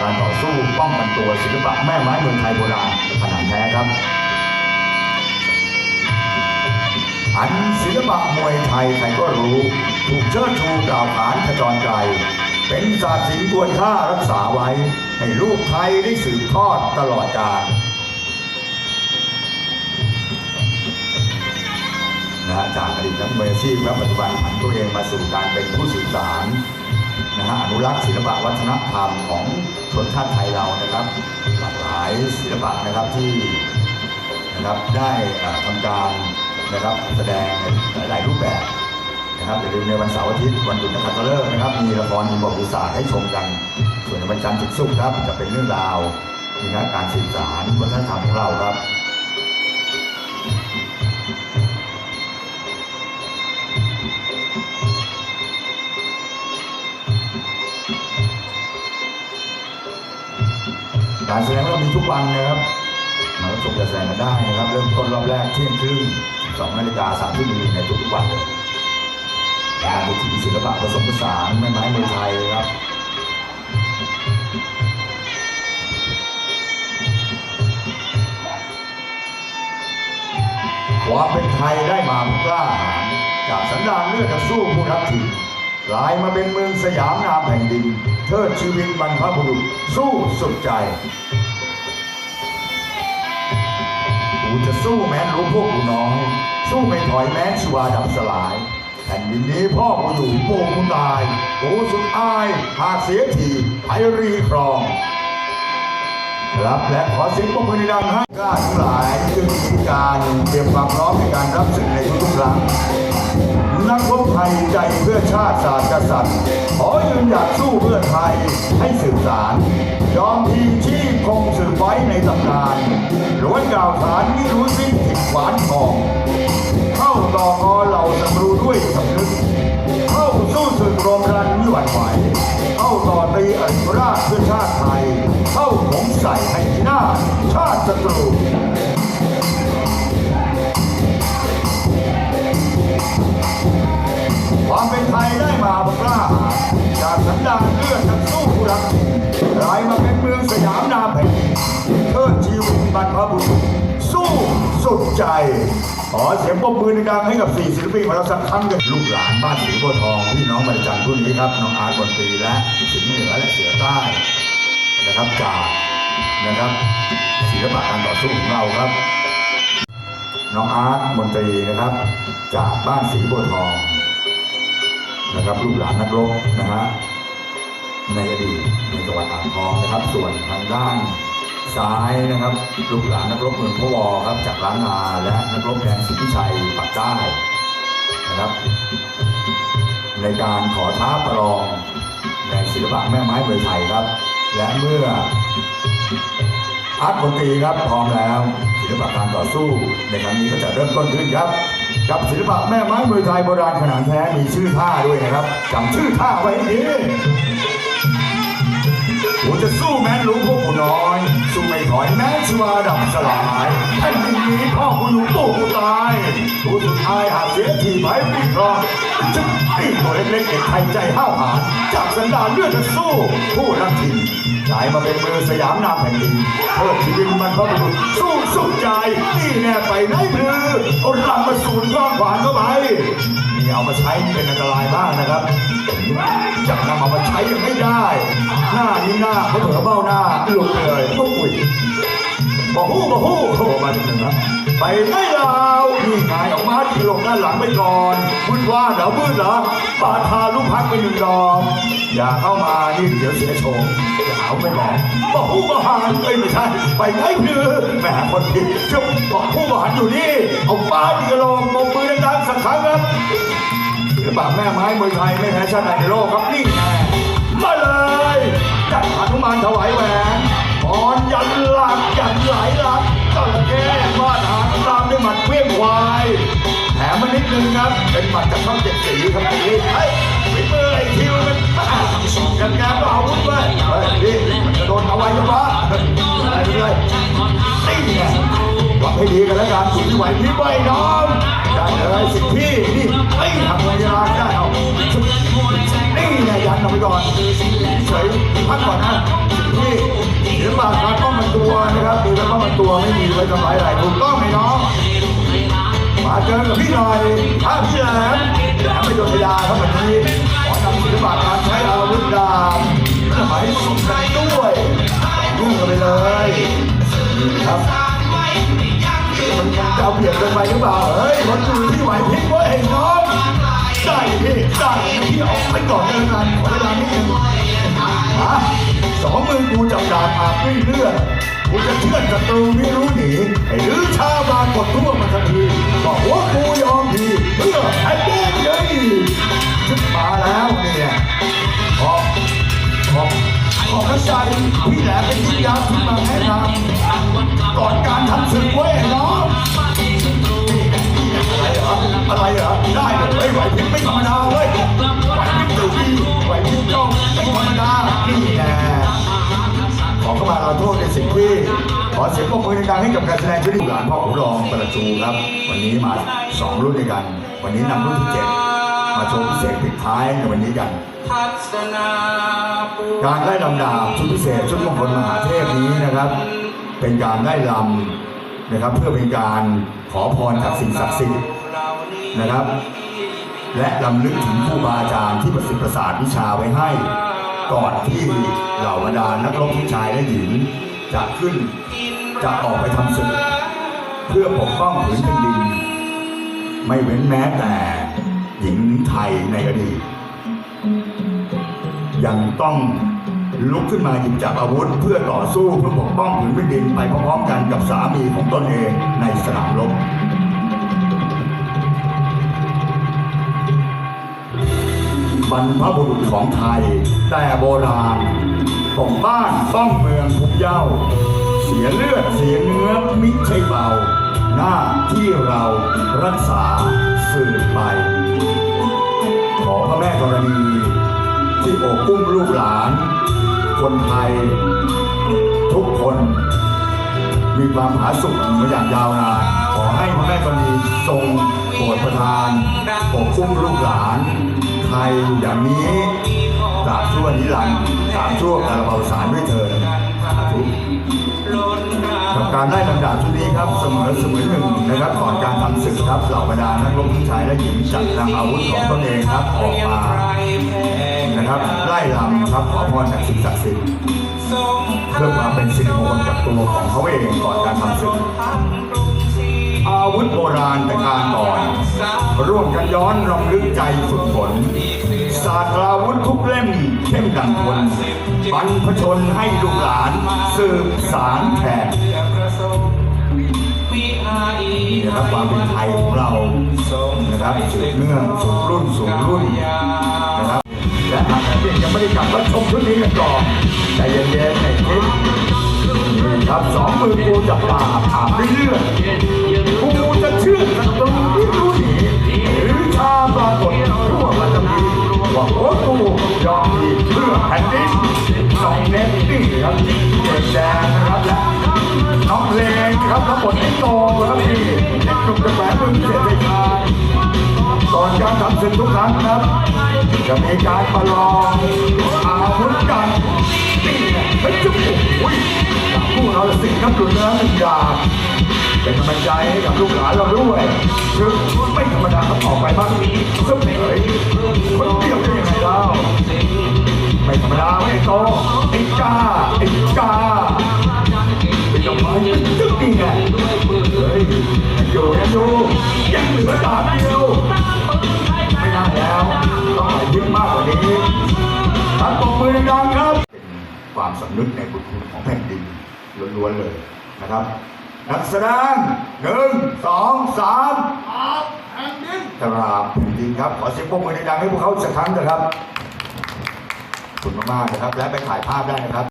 การต่อสู้ป้องกันตัวศิลปะแม่ไม้เมืองไทยโบราณขนาดแท้ครับอันศิลปะมวยไทยใครก็รู้ ถูกเชิดชูกล่าวขานขจรไกล เป็นศาสตร์ศิลป์ควรค่ารักษาไว้ ให้ลูกไทยได้สืบทอดตลอดกาลนะฮะจากอดีตนักมวยอาชีพและปัจจุบันผันตัวเองมาสู่การเป็นผู้สื่อสาร นะฮะอนุรักษ์ศิลปะวัฒนธรรมของชนชาติไทยเรานะครับหลากหลายศิลปะนะครับที่นะครับได้เอ่อทำการนะครับแสดงในหลายรูปแบบนะครับอย่าลืมในวันเสาร์อาทิตย์วันหยุดนะครับก็เลิกนะครับ มีละครมีบทวิสาให้ชมกัน ส่วนในวันจันทร์ถึงศุกร์ครับจะเป็นเรื่องราวนะครับการสื่อสารวัฒนธรรมของเราครับ การแสดงเรามีทุกวันนะครับมาชมการแสดงกันได้นะครับเริ่มต้นรอบแรกเที่ยงครึ่งสองนาฬิกาสามทุ่มในทุกๆวันเลยงานเป็นศิลปะผสมผสานแม่ไม้เมวยไทยครับความเป็นไทยได้มาเพราะกล้าหาญจากสันดานเลือดนักสู้ผู้รักถิ่นกลายมาเป็นเมืองสยามนามแผ่นดิน เทิดชีวิตบรรพบุรุษสู้สุดใจกูจะสู้แม้รู้พวกกูน้อยสู้ไม่ถอยแม้ชีวาดับสลายแผ่นดินนี้พ่อกูอยู่โป่กูตายกูสุดอายหากเสียทีไพรีครอง ครับและขอเสียงปรบมือดังให้กล้าทั้งหลายจึงมีการเตรียมความพร้อมในการรับศึกในทุกๆครั้ง นักรบไทยใจเพื่อชาติศาสตร์กษัตริย์ ขอยืนหยัดสู้เพื่อไทยให้สืบสาร ยอมทีชีพคงสืบไว้ในตำนานล้วนกล่าวขานไม่รู้สิ้นผิดหวานทอง เข้าต่อกอเหล่าศัตรูด้วยสำ เป็นไทยได้มาบกล้าหาจากสันดานเลือดนักสู้ผู้รักกลายมาเป็นเมืองสยามนาแผ่นเทิดชีวิตบรรพบุรุษสู้สุดใจ ขอเสียงปรบมือดังให้กับสี่ศิลปินของเราสักครั้งกันลูกหลานบ้านสีบัวทองพี่น้องบรรจันทร์ผู้นี้ครับน้องอาร์ตบนตรีและสิงห์เหนือและเสือใต้นะครับจากนะครับศิลปะการต่อสู้ของเราครับ น้องอาร์ตมนตรีนะครับ จากบ้านสีบัวทอง นะครับลูกหลานนักรบนะฮะในอดีตในจังหวัดอ่างทองนะครับ ส่วนทางด้านซ้ายนะครับลูกหลานนักรบเมืองพะวอครับจากล้านนาและนักรบแดงสิทธิชัยปากใต้นะครับ ในการขอท้าประลองในศิลปะแม่ไม้เมืองไทยครับ และเมื่ออาร์ตดนตรีครับพร้อมแล้วศิลปะการต่อสู้ในครั้งนี้ก็จะเริ่มต้นขึ้นครับ กับศิลปะแม่ไม้มวยไทยโบราณขนาดแท้มีชื่อท่าด้วยนะครับจำชื่อท่าไว้ให้ดีกูจะสู้แม้นรู้พวกกูน้อย สู้ไม่ถอยแม้ชีวาดับสลายแผ่นดินนี้พ่อกูอยู่ตู้กูตายกูสุดท้ายหากเสียทีไว้ไม่รองจะไอ้ตัวเล็กๆเด็กไทยใจห้าวหาญจากสันดานเลือดจะสู้ ผู้รักถิ่นกลายมาเป็นเมืองสยามนามแผ่นดินเพิ่มชีวิตมันพระบุรุษสู้สุดใจนี่แน่ไปไหนเพือ เอามาใช้เป็นอันตรายมากนะครับจะนำมาใช้ยังไม่ได้ หน้านี้หน้าเขาเผื่อเบ้าหน้าหลุดเลยโอ้ยบอฮู้บอฮู้โทรมาจนหนึ่งนะไปไม่ลาวนี่ไงออกมาที่ลงด้านหลังไปก่อนคุณว่าเหรอมืดเหรอปาทาลูกพักไปหนึ่งดอกอย่าเข้ามานี่เดี๋ยวเสียโฉมจะหาไม่บอกบอฮู้บอหานเอ้ยไม่ใช่ไปไหนเพื่อแหมคนผิดจะบอฮู้บอหันอยู่นี่เอาป้าดีกระลองมองมือดังๆสักครั้งครับ ศิลปะแม่ไม้มวยไทยไม่แพ้ชาติใดในโลกครับนี่ไงมาเลยจัดหนุมานถวายแหวนตอนยันหลักยันไหลหลักจระเข้มาดหางตามด้วยหมัดเวี้ยงควายแถมมานิดนึงครับ เป็นหมัดจากช่องเจ็ดสีครับนี้เฮ้ยฝีมือไอ้คิวมันกันงานก็เอาวุธไว้เฮ้ย ให้ดีกันแล้วกันสิ่งที่ไหวพี่ไม่น้องจัดเลยสิพี่นี่ไอ้ทำเวลาได้เอานี่นายยันเอาไปก่อนเฉยพักก่อนนะพี่หดี๋ยวปากขาต้องมันตัวนะครับคือจะต้องมันตัวไม่มีไว้ทำลายหลถูกต้องไหมน้องมาเจอกับพี่หน่อยถ้าพี่แล้วแหลมไปโยนยาครับวันนี้ขอนำศิลปะการใช้อาวุธดาบสมัยสุคใจด้วยยุ่งกันไปเลยครับ จะเอาเปรียบกันไปหรือเปล่า เฮ้ยมันอยู่ที่ไหวพริกเว้ยน้องได้พี่ได้พี่ออกไปก่อนเดินงานขอเวลานิดนึงมาสองมือกูจับดาบอาบด้วยเลือดกูจะเชื่อนศัตรูไม่รู้หนีไอ้ลือชาบานกดทั่วมันทันทีบอกว่ากูยอมดีเพื่อ บมือดังให้กับการแสดงชุดหลานพ่อขุนรองประจูครับ วันนี้มาสองรุ่นด้วยกัน วันนี้นำรุ่นที่เจ็ดมาโชว์พิเศษปิดท้ายในวันนี้กันการไล่ลำดาบชุดพิเศษชุดมงคลมหาเทพนี้นะครับ เป็นการไล่ลำนะครับ เพื่อเป็นการขอพรจากสิ่งศักดิ์สิทธิ์นะครับ และลำลึกถึงครูบาอาจารย์ที่ประสิทธิ์ประสาทวิชาไว้ให้ก่อนที่เหล่าบรรดานักรบทั้ชายและหญิงจะขึ้น จะออกไปทำศึก เพื่อปกป้องผืนแผ่นดิน ไม่เว้นแม้แต่หญิงไทยในอดีตยังต้องลุกขึ้นมาหยิบจับอาวุธ เพื่อต่อสู้เพื่อปกป้องผืนแผ่นดินไปพร้อมๆกันกับสามีของตนเองในสนามรบบรรพบุรุษของไทย แต่โบราณปกบ้านป้องเมืองทุกเย้า เสียเลือดเสียเนื้อมิใช่เบา หน้าที่เรารักษาสืบไป ขอพระแม่ธรณี ที่โอบอุ้มลูกหลาน คนไทย ทุกคน มีความผาสุกมาอย่างยาวนานขอให้พระแม่ธรณีทรงโปรดประทานปกคุ้มลูกหลานไทยอย่างนี้ตราบชั่วนิรันดร์ตราบชั่วกาลเบาสารด้วยเถิดสาธุล้นนา การได้ลำดับชุดนี้ครับเสมอเสมอหนึ่งนะครับก่อนการทำศึกครับเหล่าบรรดานักรบทั้งชายและหญิงจัดนำอาวุธของตนเองครับออกมานะครับไล่ลำครับขอพรจากสิ่งศักดิ์สิทธิ์เพื่อความเป็นสิริมงคลกับตัวของเขาเองก่อนการทำศึกอาวุธโบราณแต่การก่อน ร่วมกันย้อนรำลึกใจฝึกฝนศาสตราวุธทุกเล่มเข้มดังคนบรรพชนให้ลูกหลานสืบสารแท นะครับความเป็นไทยของเรานะครับสืบเนื่องสู่รุ่นสู่รุ่นนะครับและหากท่านยังไม่ได้กลับมาชมชุดนี้กันก่อนใจเย็นๆในคลิปนี่ครับสองมือกูจับตาถามเรื่อยๆกูจะเชื่อศัตรูที่รู้หนีหรือชาปรากฏทั่วมันจะมีว่าหัวกูยอมดีเพื่อแผ่นดินสองเน็ตนี่ครับเด็กแดง เพลงครับทั้งหมดที่โตครับพี่เด็กหนุ่มกระแสมึงเสียใจชายก่อนการทำศึกทุกครั้งครับ จะมีการประลองอาวุธกันนี่ไงเฮ้ยจุ๊บโอ้ยจากผู้เราสิ่งครับดูเนื้อหนึ่งดาบเป็นกำลังใจให้กับลูกหลานเราด้วยคือไม่ธรรมดาครับออกไปบ้างซึ่งเฮ้ยคนเดียวได้ยังไงเล่าไม่ธรรมดาไม่โตไอ้กาไอ้กา ตึ๊กนี่ไงเฮ้ยอยู่ยังอยู่ยังเหลือดาบเดียวไม่ได้แล้วต้องยิ้มากกว่านี้ตัดปมมือดังครับความสำนึกในบุญคุณของแผ่นดินล้วนๆเลยนะครับ นักแสดงหนึ่งสองสามแผ่นดินกราบแผ่นดินครับ ขอเสียงปรบมือดังๆให้พวกเขาสักครั้งนะครับขอบคุณมากๆนะครับ และไปถ่ายภาพได้นะครับ